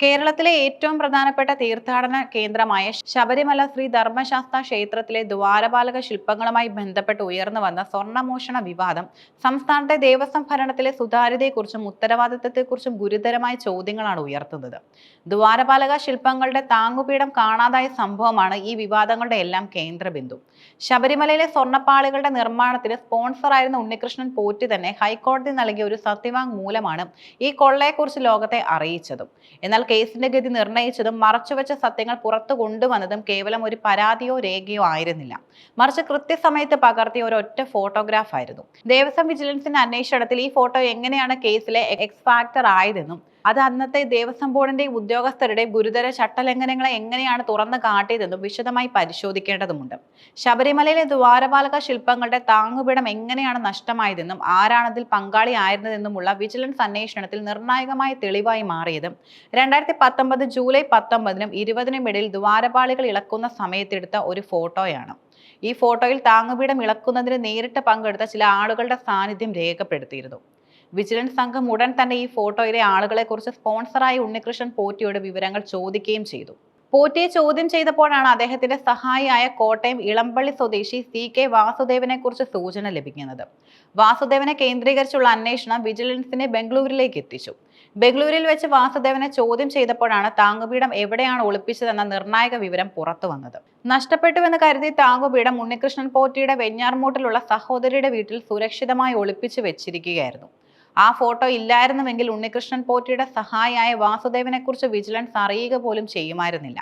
കേരളത്തിലെ ഏറ്റവും പ്രധാനപ്പെട്ട തീർത്ഥാടന കേന്ദ്രമായ ശബരിമല ശ്രീ ധർമ്മശാസ്ത്ര ക്ഷേത്രത്തിലെ ദ്വാരപാലക ശില്പങ്ങളുമായി ബന്ധപ്പെട്ട് ഉയർന്നു വന്ന സ്വർണമോഷണ വിവാദം സംസ്ഥാനത്തെ ദേവസ്വം ഭരണത്തിലെ സുതാര്യതയെക്കുറിച്ചും ഉത്തരവാദിത്തത്തെക്കുറിച്ചും ഗുരുതരമായ ചോദ്യങ്ങളാണ് ഉയർത്തുന്നത്. ദ്വാരപാലക ശില്പങ്ങളുടെ താങ്ങുപീഠം കാണാതായ സംഭവമാണ് ഈ വിവാദങ്ങളുടെ എല്ലാം കേന്ദ്രബിന്ദു. ശബരിമലയിലെ സ്വർണപ്പാളികളുടെ നിർമ്മാണത്തിന് സ്പോൺസറായിരുന്ന ഉണ്ണികൃഷ്ണൻ പോറ്റി തന്നെ ഹൈക്കോടതി നൽകിയ ഒരു സത്യവാങ്മൂലമാണ് ഈ കൊള്ളയെക്കുറിച്ച് ലോകത്തെ അറിയിച്ചതും. എന്നാൽ കേസിന്റെ ഗതി നിർണയിച്ചതും മറച്ചുവെച്ച സത്യങ്ങൾ പുറത്തു കൊണ്ടുവന്നതും കേവലം ഒരു പരാതിയോ രേഖയോ ആയിരുന്നില്ല. മറിച്ച് കൃത്യസമയത്ത് പകർത്തിയ ഒരൊറ്റ ഫോട്ടോഗ്രാഫ് ആയിരുന്നു. ദേവസ്വം വിജിലൻസിന്റെ അന്വേഷണത്തിൽ ഈ ഫോട്ടോ എങ്ങനെയാണ് കേസിലെ എക്സ് ഫാക്ടർ ആയതെന്നും അത് അന്നത്തെ ദേവസ്വം ബോർഡിന്റെയും ഉദ്യോഗസ്ഥരുടെയും ഗുരുതര ചട്ടലംഘനങ്ങളെ എങ്ങനെയാണ് തുറന്നു കാട്ടിയതെന്നും വിശദമായി പരിശോധിക്കേണ്ടതുണ്ട് ശബരിമലയിലെ ദ്വാരപാലക ശില്പങ്ങളുടെ താങ്ങുപിടം എങ്ങനെയാണ് നഷ്ടമായതെന്നും ആരാണതിൽ പങ്കാളിയായിരുന്നതെന്നുമുള്ള വിജിലൻസ് അന്വേഷണത്തിൽ നിർണായകമായ തെളിവായി മാറിയതും പത്തൊമ്പത് ജൂലൈ പത്തൊമ്പതിനും ഇരുപതിനും ഇടയിൽ ദ്വാരപാളികൾ ഇളക്കുന്ന സമയത്തെടുത്ത ഒരു ഫോട്ടോയാണ്. ഈ ഫോട്ടോയിൽ താങ്ങുപീഠം ഇളക്കുന്നതിന് നേരിട്ട് പങ്കെടുത്ത ചില ആളുകളുടെ സാന്നിധ്യം രേഖപ്പെടുത്തിയിരുന്നു. വിജിലൻസ് സംഘം ഉടൻ തന്നെ ഈ ഫോട്ടോയിലെ ആളുകളെക്കുറിച്ച് സ്പോൺസറായ ഉണ്ണികൃഷ്ണൻ പോറ്റിയോട് വിവരങ്ങൾ ചോദിക്കുകയും ചെയ്തു. പോറ്റിയെ ചോദ്യം ചെയ്തപ്പോഴാണ് അദ്ദേഹത്തിന്റെ സഹായിയായ കോട്ടയം ഇളമ്പള്ളി സ്വദേശി സി കെ വാസുദേവനെ കുറിച്ച് സൂചന ലഭിക്കുന്നത്. വാസുദേവനെ കേന്ദ്രീകരിച്ചുള്ള അന്വേഷണം വിജിലൻസിനെ ബംഗളൂരിലേക്ക് എത്തിച്ചു. ബംഗളൂരിൽ വെച്ച് വാസുദേവനെ ചോദ്യം ചെയ്തപ്പോഴാണ് താങ്ങുപീഠം എവിടെയാണ് ഒളിപ്പിച്ചതെന്ന നിർണായക വിവരം പുറത്തു വന്നത്. നഷ്ടപ്പെട്ടുവെന്ന് കരുതി താങ്ങുപീഠം ഉണ്ണികൃഷ്ണൻ പോറ്റിയുടെ വെഞ്ഞാർമൂട്ടിലുള്ള സഹോദരിയുടെ വീട്ടിൽ സുരക്ഷിതമായി ഒളിപ്പിച്ചു വെച്ചിരിക്കുകയായിരുന്നു. ആ ഫോട്ടോ ഇല്ലായിരുന്നുവെങ്കിൽ ഉണ്ണികൃഷ്ണൻ പോറ്റിയുടെ സഹായിയായ വാസുദേവനെ കുറിച്ച് വിജിലൻസ് അറിയുക പോലും ചെയ്യുമായിരുന്നില്ല.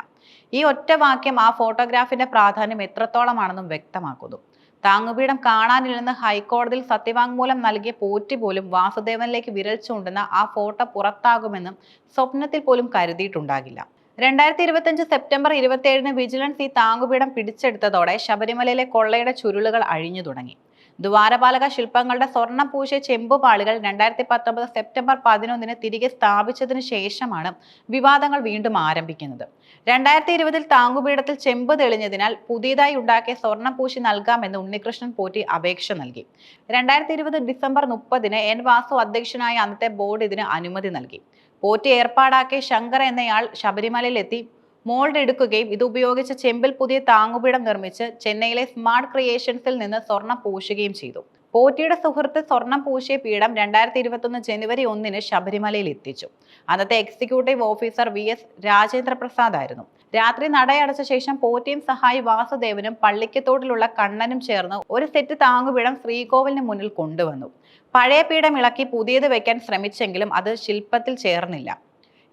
ഈ ഒറ്റ വാക്യം ആ ഫോട്ടോഗ്രാഫിന്റെ പ്രാധാന്യം എത്രത്തോളമാണെന്നും വ്യക്തമാക്കുന്നു. താങ്ങുപീഠം കാണാനില്ലെന്ന് ഹൈക്കോടതിയിൽ സത്യവാങ്മൂലം നൽകിയ പോറ്റി പോലും വാസുദേവനിലേക്ക് വിരൽ ചൂണ്ടുന്ന ആ ഫോട്ടോ പുറത്താകുമെന്നും സ്വപ്നത്തിൽ പോലും കരുതിയിട്ടുണ്ടാകില്ല. രണ്ടായിരത്തി ഇരുപത്തിയഞ്ച് സെപ്റ്റംബർ ഇരുപത്തിയേഴിന് വിജിലൻസ് ഈ താങ്ങുപീഠം പിടിച്ചെടുത്തതോടെ ശബരിമലയിലെ കൊള്ളയുടെ ചുരുളുകൾ അഴിഞ്ഞു തുടങ്ങി. ദ്വാരപാലക ശില്പങ്ങളുടെ സ്വർണം പൂശിയ ചെമ്പുപാളികൾ രണ്ടായിരത്തി പത്തൊമ്പത് സെപ്റ്റംബർ പതിനൊന്നിന് തിരികെ സ്ഥാപിച്ചതിന് ശേഷമാണ് വിവാദങ്ങൾ വീണ്ടും ആരംഭിക്കുന്നത്. രണ്ടായിരത്തി ഇരുപതിൽ താങ്കുപീഠത്തിൽ ചെമ്പ് തെളിഞ്ഞതിനാൽ പുതിയതായി ഉണ്ടാക്കിയ സ്വർണം പൂശി നൽകാമെന്ന് ഉണ്ണികൃഷ്ണൻ പോറ്റി അപേക്ഷ നൽകി. രണ്ടായിരത്തി ഇരുപത് ഡിസംബർ മുപ്പതിന് എൻ വാസു അധ്യക്ഷനായ അന്നത്തെ ബോർഡ് ഇതിന് അനുമതി നൽകി. പോറ്റി ഏർപ്പാടാക്കിയ ശങ്കർ എന്നയാൾ ശബരിമലയിലെത്തി മോൾഡ് എടുക്കുകയും ഇത് ഉപയോഗിച്ച് ചെമ്പിൽ പുതിയ താങ്ങുപീഠം നിർമ്മിച്ച് ചെന്നൈയിലെ സ്മാർട്ട് ക്രിയേഷൻസിൽ നിന്ന് സ്വർണം പൂശുകയും ചെയ്തു. പോറ്റിയുടെ സുഹൃത്ത് സ്വർണം പൂശിയ പീഠം രണ്ടായിരത്തി ഇരുപത്തൊന്ന് ജനുവരി ഒന്നിന് ശബരിമലയിൽ എത്തിച്ചു. അന്നത്തെ executive officer V S Rajendra Prasad ആയിരുന്നു. രാത്രി നടയടച്ച ശേഷം പോറ്റിയും സഹായി വാസുദേവനും പള്ളിക്കത്തോട്ടിലുള്ള കണ്ണനും ചേർന്ന് ഒരു സെറ്റ് താങ്ങുപീഠം ശ്രീകോവിലിന് മുന്നിൽ കൊണ്ടുവന്നു. പഴയ പീഠം ഇളക്കി പുതിയത് വെക്കാൻ ശ്രമിച്ചെങ്കിലും അത് ശില്പത്തിൽ ചേർന്നില്ല.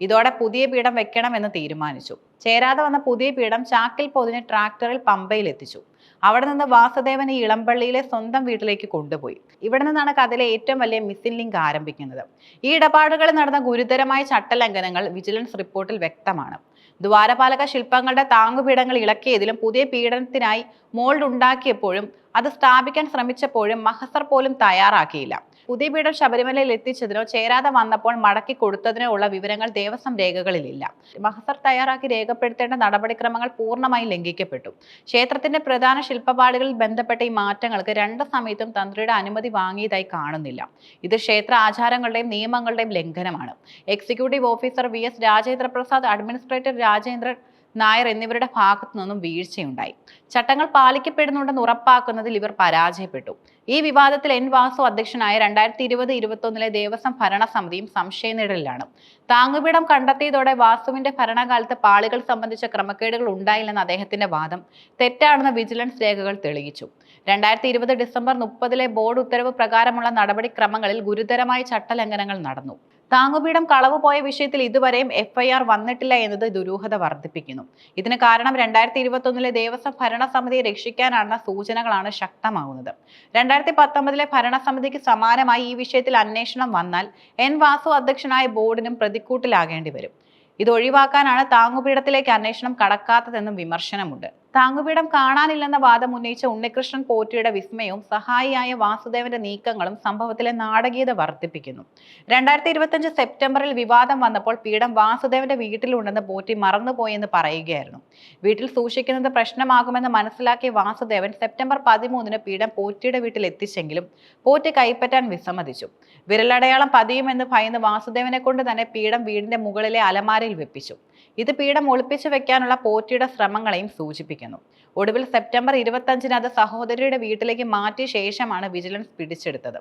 ഇതോടെ പുതിയ പീഠം വെക്കണമെന്ന് തീരുമാനിച്ചു. ചേരാതെ വന്ന പുതിയ പീഠം ചാക്കിൽ പൊതിഞ്ഞ് ട്രാക്ടറിൽ പമ്പയിൽ എത്തിച്ചു. അവിടെ നിന്ന് വാസുദേവൻ ഈ ഇളമ്പള്ളിയിലെ സ്വന്തം വീട്ടിലേക്ക് കൊണ്ടുപോയി. ഇവിടെ നിന്നാണ് കഥയിലെ ഏറ്റവും വലിയ മിസ്സിംഗ് ലിങ്ക് ആരംഭിക്കുന്നത്. ഈ ഇടപാടുകളിൽ നടന്ന ഗുരുതരമായ ചട്ടലംഘനങ്ങൾ വിജിലൻസ് റിപ്പോർട്ടിൽ വ്യക്തമാണ്. ദ്വാരപാലക ശില്പങ്ങളുടെ താങ്ങുപീഠങ്ങൾ ഇളക്കിയതിലും പുതിയ പീഡനത്തിനായി മോൾഡ് ഉണ്ടാക്കിയപ്പോഴും അത് സ്ഥാപിക്കാൻ ശ്രമിച്ചപ്പോഴും മഹസർ പോലും തയ്യാറാക്കിയില്ല. പുതിയ പീഠം ശബരിമലയിൽ എത്തിച്ചതിനോ ചേരാതെ വന്നപ്പോൾ മടക്കി കൊടുത്തതിനോ ഉള്ള വിവരങ്ങൾ ദേവസ്വം രേഖകളിലില്ല. മഹസർ തയ്യാറാക്കി രേഖപ്പെടുത്തേണ്ട നടപടിക്രമങ്ങൾ പൂർണമായി ലംഘിക്കപ്പെട്ടു. ക്ഷേത്രത്തിന്റെ പ്രധാന ശില്പപാടുകളിൽ ബന്ധപ്പെട്ട ഈ മാറ്റങ്ങൾക്ക് രണ്ട് സമയത്തും തന്ത്രിയുടെ അനുമതി വാങ്ങിയതായി കാണുന്നില്ല. ഇത് ക്ഷേത്ര ആചാരങ്ങളുടെയും നിയമങ്ങളുടെയും ലംഘനമാണ്. Executive officer V S Rajendra Prasad administrator Rajendran Nair എന്നിവരുടെ ഭാഗത്തു നിന്നും വീഴ്ചയുണ്ടായി. ചട്ടങ്ങൾ പാലിക്കപ്പെടുന്നുണ്ടെന്ന് ഉറപ്പാക്കുന്നതിൽ ഇവർ പരാജയപ്പെട്ടു. ഈ വിവാദത്തിൽ എൻ വാസു അധ്യക്ഷനായ രണ്ടായിരത്തി ഇരുപത് ഇരുപത്തൊന്നിലെ ദേവസ്വം ഭരണസമിതിയും സംശയനിഴലിലാണ് താങ്ങുപീഠം കണ്ടെത്തിയതോടെ വാസുവിന്റെ ഭരണകാലത്ത് പാളികൾ സംബന്ധിച്ച ക്രമക്കേടുകൾ ഉണ്ടായില്ലെന്ന അദ്ദേഹത്തിന്റെ വാദം തെറ്റാണെന്ന് വിജിലൻസ് രേഖകൾ തെളിയിച്ചു. രണ്ടായിരത്തി ഇരുപത് ഡിസംബർ മുപ്പതിലെ ബോർഡ് ഉത്തരവ് പ്രകാരമുള്ള നടപടിക്രമങ്ങളിൽ ഗുരുതരമായ ചട്ടലംഘനങ്ങൾ നടന്നു. താങ്ങുപീഠം കളവ് പോയ വിഷയത്തിൽ ഇതുവരെയും എഫ്ഐആർ വന്നിട്ടില്ല എന്നത് ദുരൂഹത വർദ്ധിപ്പിക്കുന്നു. ഇതിന് കാരണം രണ്ടായിരത്തി ഇരുപത്തൊന്നിലെ ദേവസ്വം ഭരണസമിതിയെ രക്ഷിക്കാനാണെന്ന സൂചനകളാണ് ശക്തമാകുന്നത് രണ്ടായിരത്തി പത്തൊമ്പതിലെ ഭരണസമിതിക്ക് സമാനമായി ഈ വിഷയത്തിൽ അന്വേഷണം വന്നാൽ എൻ വാസു അധ്യക്ഷനായ ബോർഡിനും പ്രതിക്കൂട്ടിലാകേണ്ടി വരും ഇത് ഒഴിവാക്കാനാണ് താങ്ങുപീഠത്തിലേക്ക് അന്വേഷണം കടക്കാത്തതെന്നും വിമർശനമുണ്ട്. താങ്ങുപീഠം കാണാനില്ലെന്ന വാദം ഉന്നയിച്ച ഉണ്ണികൃഷ്ണൻ പോറ്റിയുടെ വിസ്മയവും സഹായിയായ വാസുദേവന്റെ നീക്കങ്ങളും സംഭവത്തിലെ നാടകീയത വർദ്ധിപ്പിക്കുന്നു. രണ്ടായിരത്തി ഇരുപത്തിയഞ്ച് സെപ്റ്റംബറിൽ വിവാദം വന്നപ്പോൾ പീഠം വാസുദേവന്റെ വീട്ടിലുണ്ടെന്ന് പോറ്റി മറന്നുപോയെന്ന് പറയുകയായിരുന്നു. വീട്ടിൽ സൂക്ഷിക്കുന്നത് പ്രശ്നമാകുമെന്ന് മനസ്സിലാക്കിയ വാസുദേവൻ സെപ്റ്റംബർ പതിമൂന്നിന് പീഠം പോറ്റിയുടെ വീട്ടിൽ എത്തിച്ചെങ്കിലും പോറ്റി കൈപ്പറ്റാൻ വിസമ്മതിച്ചു. വിരലടയാളം പതിയുമെന്ന് ഭയന്ന് വാസുദേവനെ കൊണ്ട് തന്നെ പീഠം വീടിന്റെ മുകളിലെ അലമാരയിൽ വെപ്പിച്ചു. ഇത് പീഠം ഒളിപ്പിച്ചു വെക്കാനുള്ള പോറ്റിയുടെ ശ്രമങ്ങളെയും സൂചിപ്പിക്കുന്നു. ഒടുവിൽ സെപ്റ്റംബർ ഇരുപത്തഞ്ചിന് അത് സഹോദരിയുടെ വീട്ടിലേക്ക് മാറ്റിയ ശേഷമാണ് വിജിലൻസ് പിടിച്ചെടുത്തത്.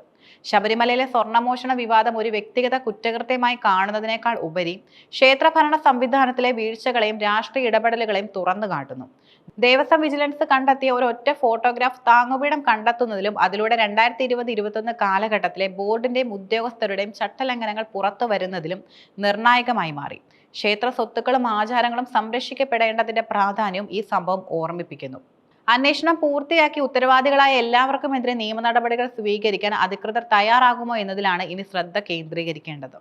ശബരിമലയിലെ സ്വർണമോഷണ വിവാദം ഒരു വ്യക്തിഗത കുറ്റകൃത്യമായി കാണുന്നതിനേക്കാൾ ഉപരി ക്ഷേത്രഭരണ സംവിധാനത്തിലെ വീഴ്ചകളെയും രാഷ്ട്രീയ ഇടപെടലുകളെയും തുറന്നു കാട്ടുന്നു. ദേവസ്വം വിജിലൻസ് കണ്ടെത്തിയ ഒരൊറ്റ ഫോട്ടോഗ്രാഫ് താങ്ങുപീഠം കണ്ടെത്തുന്നതിലും അതിലൂടെ രണ്ടായിരത്തി ഇരുപത് ഇരുപത്തൊന്ന് കാലഘട്ടത്തിലെ ബോർഡിന്റെയും ഉദ്യോഗസ്ഥരുടെയും ചട്ടലംഘനങ്ങൾ പുറത്തു വരുന്നതിലും നിർണായകമായി മാറി. ക്ഷേത്ര സ്വത്തുക്കളും ആചാരങ്ങളും സംരക്ഷിക്കപ്പെടേണ്ടതിന്റെ പ്രാധാന്യം ഈ സംഭവം ഓർമ്മിപ്പിക്കുന്നു. അന്വേഷണം പൂർത്തിയാക്കി ഉത്തരവാദികളായ എല്ലാവർക്കുമെതിരെ നിയമ നടപടികൾ സ്വീകരിക്കാൻ അധികൃതർ തയ്യാറാകുമോ എന്നതിലാണ് ഇനി ശ്രദ്ധ കേന്ദ്രീകരിക്കേണ്ടത്.